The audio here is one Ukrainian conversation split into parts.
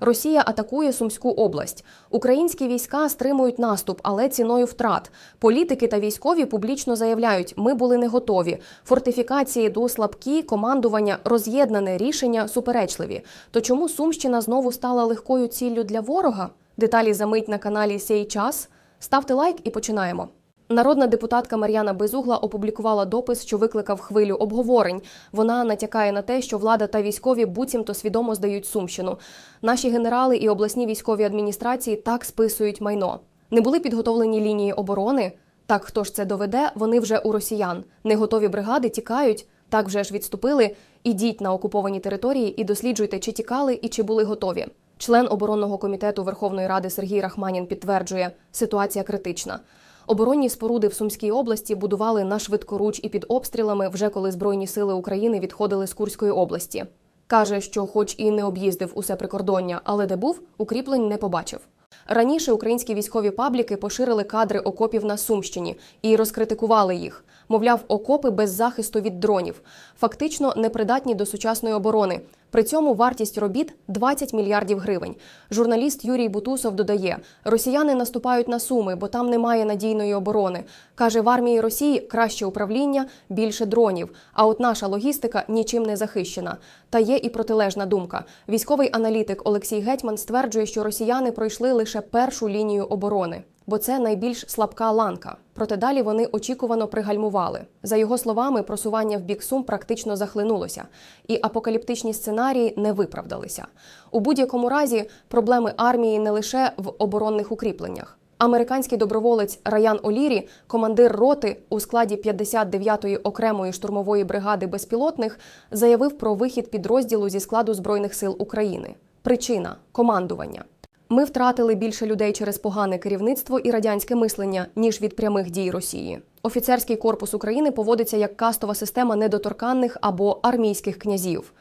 Росія атакує Сумську область. Українські війська стримують наступ, але ціною втрат. Політики та військові публічно заявляють: ми були не готові. Фортифікації до слабкі, командування роз'єднане, рішення суперечливі. То чому Сумщина знову стала легкою ціллю для ворога? Деталі за мить на каналі Сей час. Ставте лайк і починаємо. Народна депутатка Мар'яна Безугла опублікувала допис, що викликав хвилю обговорень. Вона натякає на те, що влада та військові буцімто свідомо здають Сумщину. Наші генерали і обласні військові адміністрації так списують майно. Не були підготовлені лінії оборони. Так хто ж це доведе? Вони вже у росіян. Не готові бригади тікають. Так вже ж відступили. Ідіть на окуповані території і досліджуйте, чи тікали і чи були готові. Член оборонного комітету Верховної Ради Сергій Рахманін підтверджує, ситуація критична. Оборонні споруди в Сумській області будували на швидкоруч і під обстрілами, вже коли Збройні сили України відходили з Курської області. Каже, що, хоч і не об'їздив усе прикордоння, але де був, укріплень не побачив. Раніше українські військові пабліки поширили кадри окопів на Сумщині і розкритикували їх. Мовляв, окопи без захисту від дронів, фактично непридатні до сучасної оборони. При цьому вартість робіт 20 мільярдів гривень. Журналіст Юрій Бутусов додає: росіяни наступають на суми, бо там немає надійної оборони. каже, в армії Росії краще управління, більше дронів. А от наша логістика нічим не захищена. Та є і протилежна думка. Військовий аналітик Олексій Гетьман стверджує, що росіяни пройшли лише першу лінію оборони. Бо це найбільш слабка ланка. Проте далі вони очікувано пригальмували. За його словами, просування в бік сум практично захлинулося, і апокаліптичні сценарії не виправдалися. У будь-якому разі проблеми армії не лише в оборонних укріпленнях. Американський доброволець Раян Олірі, командир роти у складі 59-ї окремої штурмової бригади безпілотних, заявив про вихід підрозділу зі складу збройних сил України. Причина командування. Ми втратили більше людей через погане керівництво і радянське мислення, ніж від прямих дій Росії. Офіцерський корпус України поводиться як кастова система недоторканних або армійських князів.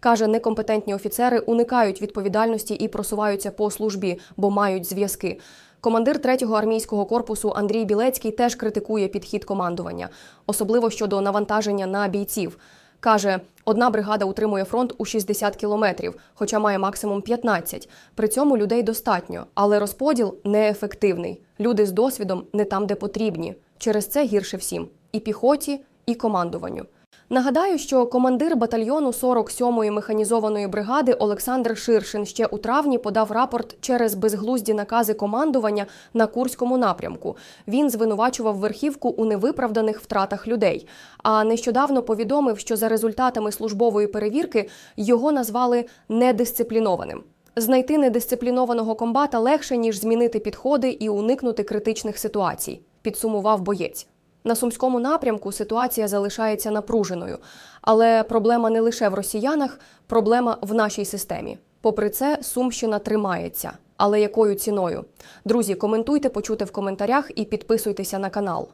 Каже, некомпетентні офіцери уникають відповідальності і просуваються по службі, бо мають зв'язки. Командир 3-го армійського корпусу Андрій Білецький теж критикує підхід командування, особливо щодо навантаження на бійців. Каже, одна бригада утримує фронт у 60 кілометрів, хоча має максимум 15. При цьому людей достатньо, але розподіл неефективний. Люди з досвідом не там, де потрібні. Через це гірше всім і піхоті, і командуванню. Нагадаю, що командир батальйону 47-ї механізованої бригади Олександр Ширшин ще у травні подав рапорт через безглузді накази командування на Курському напрямку. Він звинувачував верхівку у невиправданих втратах людей. А нещодавно повідомив, що за результатами службової перевірки його назвали недисциплінованим. Знайти недисциплінованого комбата легше ніж змінити підходи і уникнути критичних ситуацій. Підсумував боєць. На сумському напрямку ситуація залишається напруженою, але проблема не лише в росіянах, проблема в нашій системі. Попри це, Сумщина тримається. Але якою ціною? Друзі, коментуйте, почуйте в коментарях і підписуйтеся на канал.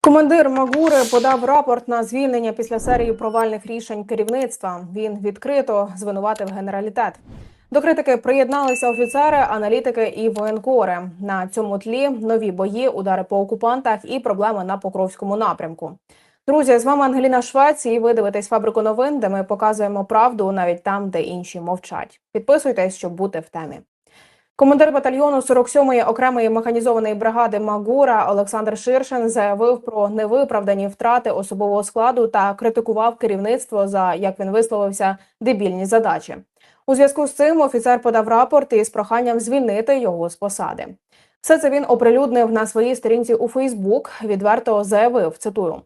Командир Магури подав рапорт на звільнення після серії провальних рішень керівництва. Він відкрито звинуватив генералітет. До критики приєдналися офіцери, аналітики і воєнкори. На цьому тлі нові бої, удари по окупантах і проблеми на Покровському напрямку. Друзі, з вами Ангеліна Швець, і ви дивитесь фабрику новин, де ми показуємо правду навіть там, де інші мовчать. Підписуйтесь, щоб бути в темі. Командир батальйону 47-ї окремої механізованої бригади Магура Олександр Ширшин заявив про невиправдані втрати особового складу та критикував керівництво за як він висловився дебільні задачі. У зв'язку з цим офіцер подав рапорт із проханням звільнити його з посади. Все це він оприлюднив на своїй сторінці у Фейсбук. Відверто заявив, цитую.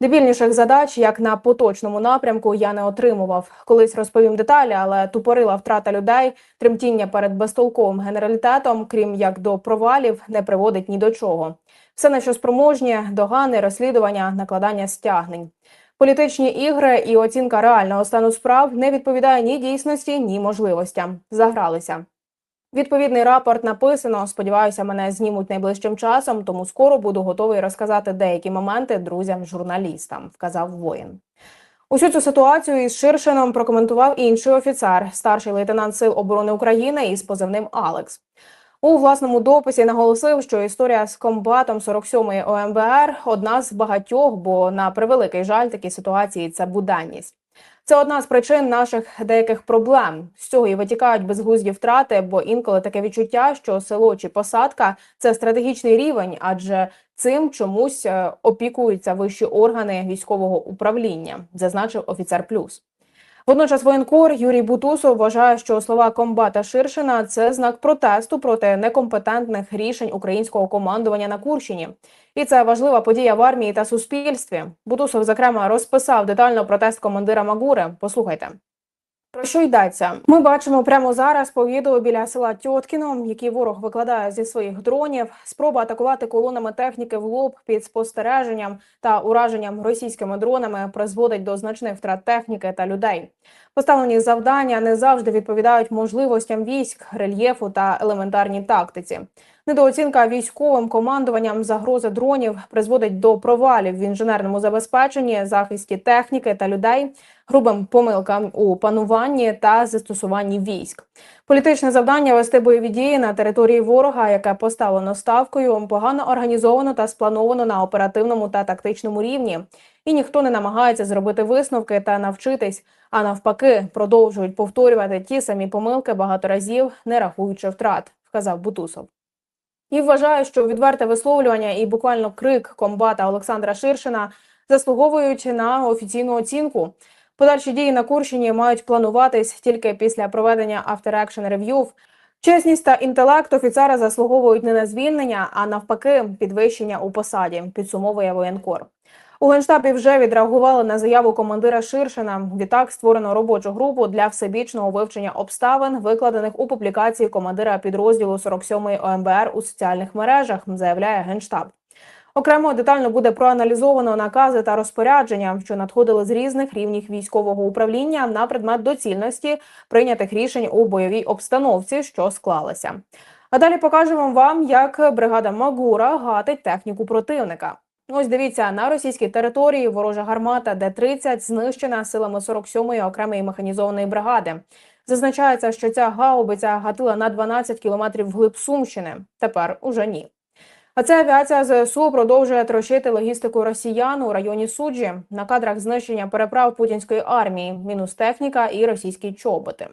Дебільніших задач, як на поточному напрямку, я не отримував. Колись розповім деталі, але тупорила втрата людей, тремтіння перед безтолковим генералітетом, крім як до провалів, не приводить ні до чого. Все на що спроможні, догани, розслідування, накладання стягнень. Політичні ігри і оцінка реального стану справ не відповідає ні дійсності, ні можливостям. Загралися. Відповідний рапорт написано. Сподіваюся, мене знімуть найближчим часом, тому скоро буду готовий розказати деякі моменти друзям-журналістам, вказав воїн. Усю цю ситуацію із Ширшином прокоментував інший офіцер, старший лейтенант Сил оборони України із позивним Алекс. У власному дописі наголосив, що історія з комбатом 47-ї ОМБР одна з багатьох, бо на превеликий жаль такі ситуації це буденність. Це одна з причин наших деяких проблем. З цього і витікають безглузді втрати, бо інколи таке відчуття, що село чи посадка це стратегічний рівень, адже цим чомусь е, опікуються вищі органи військового управління, зазначив офіцер плюс. Водночас воєнкор Юрій Бутусов вважає, що слова комбата Ширшина це знак протесту проти некомпетентних рішень українського командування на Курщині. І це важлива подія в армії та суспільстві. Бутусов, зокрема, розписав детально протест командира Магури. Послухайте. Про що йдеться? Ми бачимо прямо зараз по відео біля села Тьоткіно, який ворог викладає зі своїх дронів. Спроба атакувати колонами техніки в лоб під спостереженням та ураженням російськими дронами призводить до значних втрат техніки та людей. Поставлені завдання не завжди відповідають можливостям військ, рельєфу та елементарній тактиці. Недооцінка військовим командуванням загрози дронів призводить до провалів в інженерному забезпеченні, захисті техніки та людей, грубим помилкам у пануванні та застосуванні військ. Політичне завдання вести бойові дії на території ворога, яке поставлено ставкою, погано організовано та сплановано на оперативному та тактичному рівні. І ніхто не намагається зробити висновки та навчитись, а навпаки, продовжують повторювати ті самі помилки багато разів, не рахуючи втрат, вказав Бутусов. І вважаю, що відверте висловлювання і буквально крик комбата Олександра Ширшина заслуговують на офіційну оцінку. Подальші дії на Курщині мають плануватись тільки після проведення After Action Review. Чесність та інтелект офіцера заслуговують не на звільнення, а навпаки, підвищення у посаді. Підсумовує воєнкор. У генштабі вже відреагували на заяву командира Ширшина. Відтак створено робочу групу для всебічного вивчення обставин, викладених у публікації командира підрозділу 47-ї ОМБР у соціальних мережах, заявляє генштаб. Окремо детально буде проаналізовано накази та розпорядження, що надходили з різних рівнів військового управління на предмет доцільності прийнятих рішень у бойовій обстановці, що склалася. А далі покажемо вам, як бригада Магура гатить техніку противника. Ось дивіться, на російській території ворожа гармата Д-30 знищена силами 47-ї окремої механізованої бригади. Зазначається, що ця гаубиця гатила на 12 кілометрів вглиб Сумщини. Тепер уже ні. А ця авіація ЗСУ продовжує трощити логістику росіян у районі суджі на кадрах знищення переправ путінської армії, мінус техніка і російські чоботи.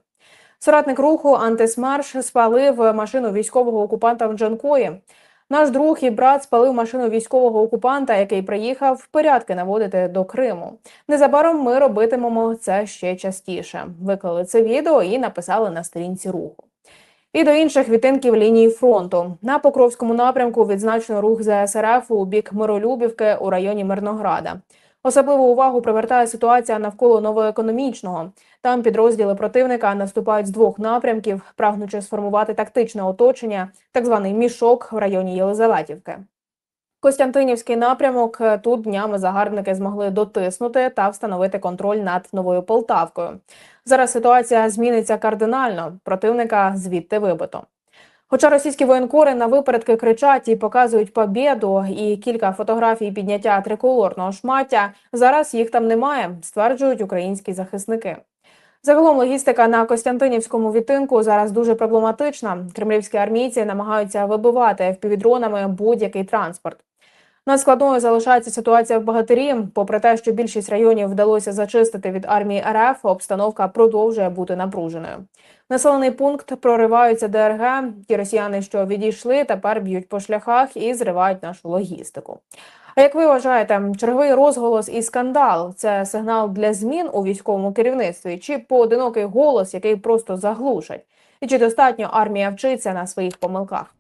Соратник руху антисмерш спалив машину військового окупанта в Джанкої. Наш друг і брат спалив машину військового окупанта, який приїхав порядки наводити до Криму. Незабаром ми робитимемо це ще частіше. Виклали це відео і написали на сторінці руху. І до інших відтинків лінії фронту на Покровському напрямку відзначено рух ЗСРФ у бік Миролюбівки у районі Мирнограда. Особливу увагу привертає ситуація навколо новоекономічного. Там підрозділи противника наступають з двох напрямків, прагнучи сформувати тактичне оточення, так званий мішок в районі Єлизаветівки. Костянтинівський напрямок тут днями загарбники змогли дотиснути та встановити контроль над новою Полтавкою. Зараз ситуація зміниться кардинально. Противника звідти вибито. Хоча російські воєнкори на випередки кричать і показують побєду, і кілька фотографій підняття триколорного шмаття, зараз їх там немає, стверджують українські захисники. Загалом логістика на Костянтинівському відтинку зараз дуже проблематична. Кремлівські армійці намагаються вибивати впівдронами будь-який транспорт. Надскладною залишається ситуація в Багатирі. Попри те, що більшість районів вдалося зачистити від армії РФ, обстановка продовжує бути напруженою. Населений пункт прориваються ДРГ. Ті росіяни, що відійшли, тепер б'ють по шляхах і зривають нашу логістику. А як ви вважаєте, черговий розголос і скандал це сигнал для змін у військовому керівництві, чи поодинокий голос, який просто заглушать? І чи достатньо армія вчиться на своїх помилках?